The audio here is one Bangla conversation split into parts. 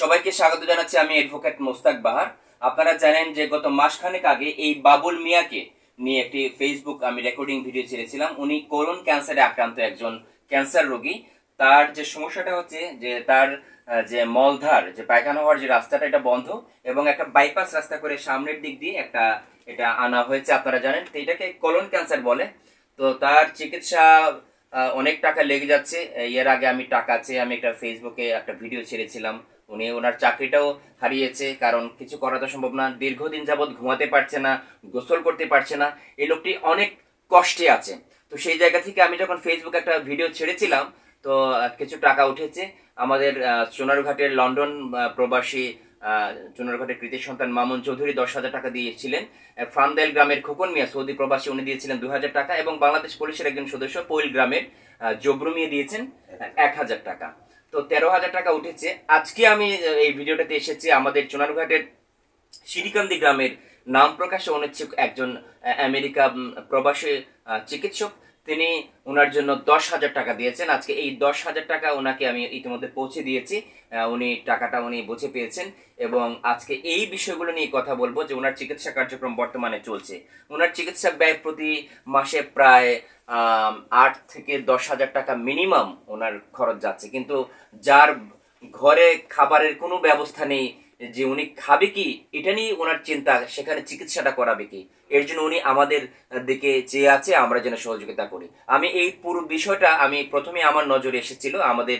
সবাইকে স্বাগত জানাচ্ছি আমি অ্যাডভোকেট মোস্তাক বাহার। আপনারা জানেন যে গত মাসখানেক আগে এই বাবুল মিয়াকে নিয়ে একটি ফেসবুক আমি রেকর্ডিং ভিডিও ছেড়েছিলাম। উনি কোলন ক্যান্সারে আক্রান্ত একজন ক্যান্সার রোগী। তার যে সমস্যাটা হচ্ছে যে তার যে মলধার, যে পায়খানা হওয়ার যে রাস্তাটা, এটা বন্ধ এবং একটা বাইপাস রাস্তা করে সামনের দিক দিয়ে একটা, এটা আনা হয়েছে, আপনারা জানেন। তো এটাকে কোলন ক্যান্সার বলে। তো তার চিকিৎসা অনেক টাকা লেগে যাচ্ছে। এর আগে আমি টাকা চেয়ে আমি একটা ফেসবুকে একটা ভিডিও ছেড়েছিলাম। উনি ওনার চাকরিটাও হারিয়েছে কারণ কিছু করা তো সম্ভব না দীর্ঘদিন যাবৎ ঘুমাতে পারছে না গোসল করতে পারছে না এই লোকটি অনেক কষ্টে আছে। তো সেই জায়গা থেকে আমি যখন ফেসবুকে একটা ভিডিও ছেড়েছিলাম তো কিছু টাকা উঠেছে। আমাদের সোনারঘাটের লন্ডন প্রবাসী আহ, চুনারঘাটের কৃতি সন্তান মামুন চৌধুরী দশ হাজার টাকা দিয়েছিলেন। আহ, গ্রামের খোকন মিয়া সৌদি প্রবাসী উনি দিয়েছিলেন দু হাজার টাকা এবং বাংলাদেশ পুলিশের একজন সদস্য পৈল গ্রামের মিয়া দিয়েছেন এক হাজার টাকা। তো তেরো হাজার টাকা উঠেছে। আজকে আমি এই ভিডিওটাতে এসেছি আমাদের চুনারঘাটের সিরিকান্দি গ্রামের নাম প্রকাশে অনিচ্ছুক একজন আমেরিকা প্রবাসী চিকিৎসক। তিনি ওনার জন্য দশ হাজার টাকা দিয়েছেন। আজকে এই দশ হাজার টাকা ওনাকে আমি ইতিমধ্যে পৌঁছে দিয়েছি। উনি টাকাটা উনি বুঝে পেয়েছেন এবং আজকে এই বিষয়গুলো নিয়ে কথা বলব যে ওনার চিকিৎসা কার্যক্রম বর্তমানে চলছে। ওনার চিকিৎসা ব্যয় প্রতি মাসে প্রায় আট থেকে দশ হাজার টাকা মিনিমাম ওনার খরচ যাচ্ছে। কিন্তু যার ঘরে খাবারের কোনো ব্যবস্থা নেই যে উনি খাবে কি, এটা নিয়ে ওনার চিন্তা, সেখানে চিকিৎসাটা করাবে কি? এর জন্য উনি আমাদের দিকে চেয়ে আছে, আমরা যেন সহযোগিতা করি। আমি এই পুরো বিষয়টা, আমি প্রথমে আমার নজরে এসেছিল, আমাদের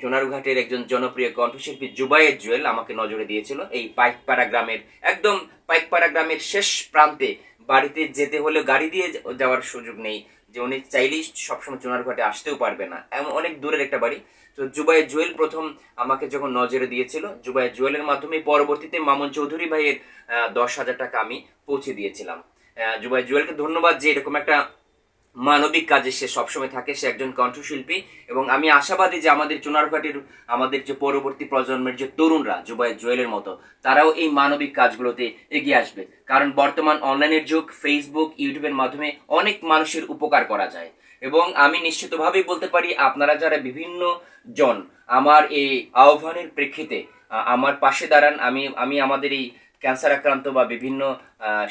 চুনারুঘাটের একজন জনপ্রিয় কণ্ঠশিল্পী জুবাইয়ের জুয়েল আমাকে নজরে দিয়েছিল। এই পাইকপাড়া গ্রামের, একদম পাইকপাড়া গ্রামের শেষ প্রান্তে বাড়িতে যেতে হলে গাড়ি দিয়ে যাওয়ার সুযোগ নেই। যে উনি চাইলেই সবসময় চুনারঘাটে আসতেও পারবে না। এমন অনেক দূরের একটা বাড়ি। তো জুবাইয়ের জুয়েল প্রথম আমাকে যখন নজরে দিয়েছিল জুবাইয়ের জুয়েলের মাধ্যমে পরবর্তীতে মামুন চৌধুরী ভাইয়ের দশ হাজার টাকা আমি পৌঁছে দিয়েছিলাম। জুবাই জুয়েলকে ধন্যবাদ যে এরকম একটা মানবিক কাজে সে সবসময় থাকে, সে একজন কণ্ঠশিল্পী। এবং আমি আশাবাদী যে আমাদের চুনারঘাটের আমাদের যে পরবর্তী প্রজন্মের যে তরুণরা জুবাই জুয়েলের মতো, তারাও এই মানবিক কাজগুলোতে এগিয়ে আসবে। কারণ বর্তমান অনলাইনের যুগ ফেসবুক ইউটিউবের মাধ্যমে অনেক মানুষের উপকার করা যায়। এবং আমি নিশ্চিতভাবেই বলতে পারি, আপনারা যারা বিভিন্ন জন আমার এই আহ্বানের প্রেক্ষিতে আমার পাশে দাঁড়ান, আমি আমি আমাদের এই ক্যান্সার আক্রান্ত বা বিভিন্ন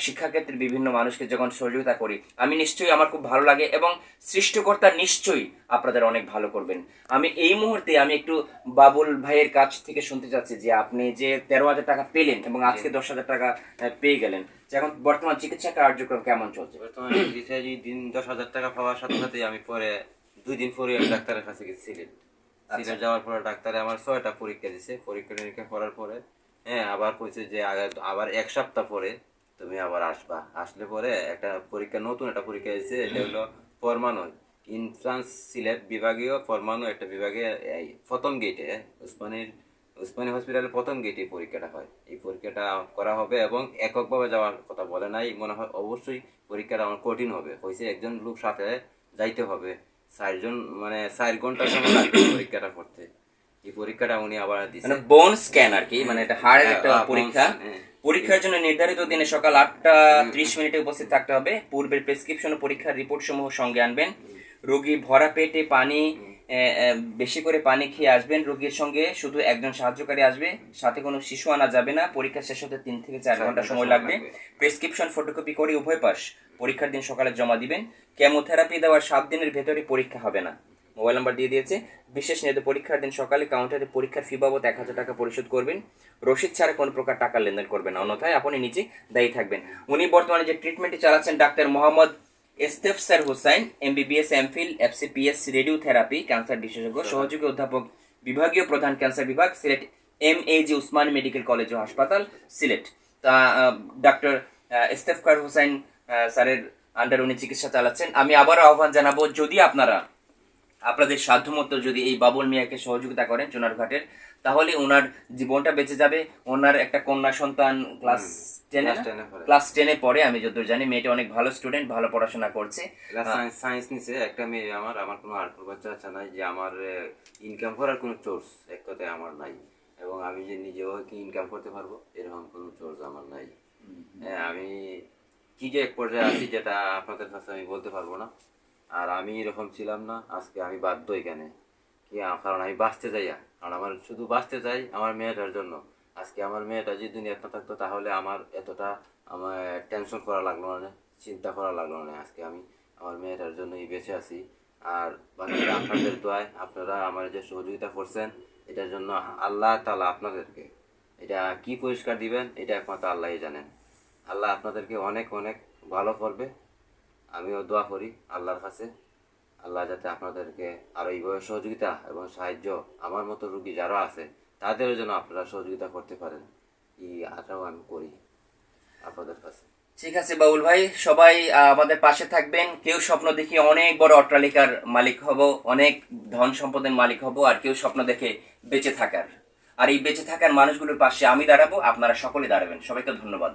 শিক্ষাক্ষেত্রে বিভিন্ন মানুষকে যখন সহযোগিতা করি আমি নিশ্চয়ই আমার খুব ভালো লাগে এবং সৃষ্টিকর্তা নিশ্চয়ই আপনাদের অনেক ভালো করবেন। আমি এই মুহূর্তে আমি একটু বাবুল ভাইয়ের কাছ থেকে শুনতে চাচ্ছি যে আপনি যে তেরো হাজার টাকা পেলেন এবং আজকে দশ হাজার টাকা পেয়ে গেলেন এখন বর্তমান চিকিৎসা কার্যক্রম কেমন চলছে? বর্তমানে দিন দশ হাজার টাকা পাওয়ার সাথে সাথে আমি পরে দুই দিন পরে ডাক্তারের কাছে গেছি সিলেট। সিলেট যাওয়ার পরে ডাক্তারে আমার ছয়টা পরীক্ষা দিছে পরীক্ষা নিরীক্ষা করার পরে হ্যাঁ আবার কইছে যে আবার এক সপ্তাহ পরে তুমি আবার আসবা। আসলে পরে একটা পরীক্ষা, নতুন একটা পরীক্ষা দিছে এটা হলো পরমাণু। ইনফ্রান্স সিলেট বিভাগীয় পরমাণু একটা বিভাগে প্রথম গেটে উসমানীর উসমানী হসপিটালের প্রথম গেটে পরীক্ষাটা হয়। এই পরীক্ষাটা করা হবে এবং এককভাবে যাওয়ার কথা বলে নাই। মনে হয় অবশ্যই পরীক্ষাটা আমার কঠিন হবে। হয়েছে একজন লোক সাথে যাইতে হবে। চারজন মানে চার ঘণ্টা সময় লাগবে পরীক্ষাটা করতে। এই পরীক্ষাটা উনি আবার দিছে মানে বোন স্ক্যান আর কি মানে এটা হাড়ের হ্যাঁ, একটা পরীক্ষা। হ্যাঁ। পরীক্ষার জন্য নির্ধারিত দিনে সকাল আটটা ত্রিশ মিনিটে উপস্থিত থাকতে হবে। পূর্বের প্রেসক্রিপশন ও পরীক্ষার রিপোর্ট সমূহ সঙ্গে আনবেন। রোগী ভরা পেটে পানি বেশি করে পানি খেয়ে আসবেন রোগীর সঙ্গে। শুধু একজন সাহায্যকারী আসবে সাথে কোনো শিশু আনা যাবে না। পরীক্ষা শেষ হতে তিন থেকে চার ঘণ্টা সময় লাগবে। প্রেসক্রিপশন ফটোকপি করে উভয় পাশ পরীক্ষার দিন সকালে জমা দিবেন। কেমোথেরাপি দেওয়ার সাত দিনের ভেতরে পরীক্ষা হবে না। মোবাইল নাম্বার দিয়ে দিয়েছে। বিশেষ নিয়ত পরীক্ষার দিন সকালে কাউন্টারে পরীক্ষার ফি বাবদ এক হাজার টাকা পরিশোধ করবেন। রসিদ ছাড়া কোনো প্রকার টাকা লেনদেন করবেন না। অন্যথায় আপনি নিজে দায়ী থাকবেন। উনি বর্তমানে যে ট্রিটমেন্টটি চালাচ্ছেন doctor Mohammad Estefsar Hossain MBBS MPhil FCPS radio therapy cancer বিশেষজ্ঞ সহযোগী অধ্যাপক বিভাগীয় প্রধান ক্যান্সার বিভাগ Sylhet M A G Osman medical college ও হাসপাতাল সিলেট। তা ডাক্তার ইস্তেফকার হোসাইন আহ, স্যারের আন্ডার উনি চিকিৎসা চালাচ্ছেন। আমি আবারও আহ্বান জানাব যদি আপনারা আপনাদের সাধ্যমতো যদি এই বাবুল মিয়াকে সহযোগিতা করেন চুনারঘাটের তাহলে ওনার জীবনটা বেঁচে যাবে। ওনার একটা কন্যা সন্তান ক্লাস টেনে class 10 এ পড়ে। ক্লাস টেনে পড়ে আমি যতদূর জানি মেয়েটা অনেক ভালো স্টুডেন্ট ভালো পড়াশোনা করছে। সায়েন্স সায়েন্স নিছে একটা মেয়ে আমার আমার কোনো আর কোনো বাচ্চা আছে নাই যে আমার ইনকাম করার কোনো সোর্স এক কথায় আমার নাই। এবং আমি যে নিজেও কি ইনকাম করতে পারব এরকম কোনো সোর্স আমার নাই। হ্যাঁ আমি কি যে এক পর্যায়ে আছি যেটা আপনাদের কাছে আমি বলতে পারব না। আর আমি এরকম ছিলাম না, আজকে আমি বাধ্য এখানে। কি কারণ আমি বাঁচতে যাইয়া কারণ আমার শুধু বাঁচতে চাই আমার মেয়েটার জন্য। আজকে আমার মেয়েটা যদি দুনিয়াতে থাকতো, তাহলে আমার এতটা আমার টেনশন করা লাগল না, চিন্তা করা লাগল না। আজকে আমি আমার মেয়েটার জন্যই বেঁচে আছি। আর বাকি আপনাদের দোয়ায়, আপনারা আমার যে সহযোগিতা করছেন, এটার জন্য আল্লাহ তালা আপনাদেরকে এটা কি পরিষ্কার দিবেন, এটা একমাত্র আল্লাহই জানেন। আল্লাহ আপনাদেরকে অনেক অনেক ভালো করবে। আমিও দোয়া করি আল্লাহর কাছে। আল্লাহ যাতে আপনাদেরকে আরও এইভাবে সহযোগিতা এবং সাহায্য আমার মতো রুগী যারা আছে, তাদেরও যেন আপনারা সহযোগিতা করতে পারেন। এই আশাও আমি করি আপনাদের কাছে। ঠিক আছে বাবুল ভাই, সবাই আমাদের পাশে থাকবেন। কেউ স্বপ্ন দেখে অনেক বড় অট্টালিকার মালিক হব, অনেক ধন সম্পদের মালিক হব, আর কেউ স্বপ্ন দেখে বেঁচে থাকার। আর এই বেঁচে থাকার মানুষগুলোর পাশে আমি দাঁড়াবো, আপনারা সকলে দাঁড়াবেন। সবাইকে ধন্যবাদ।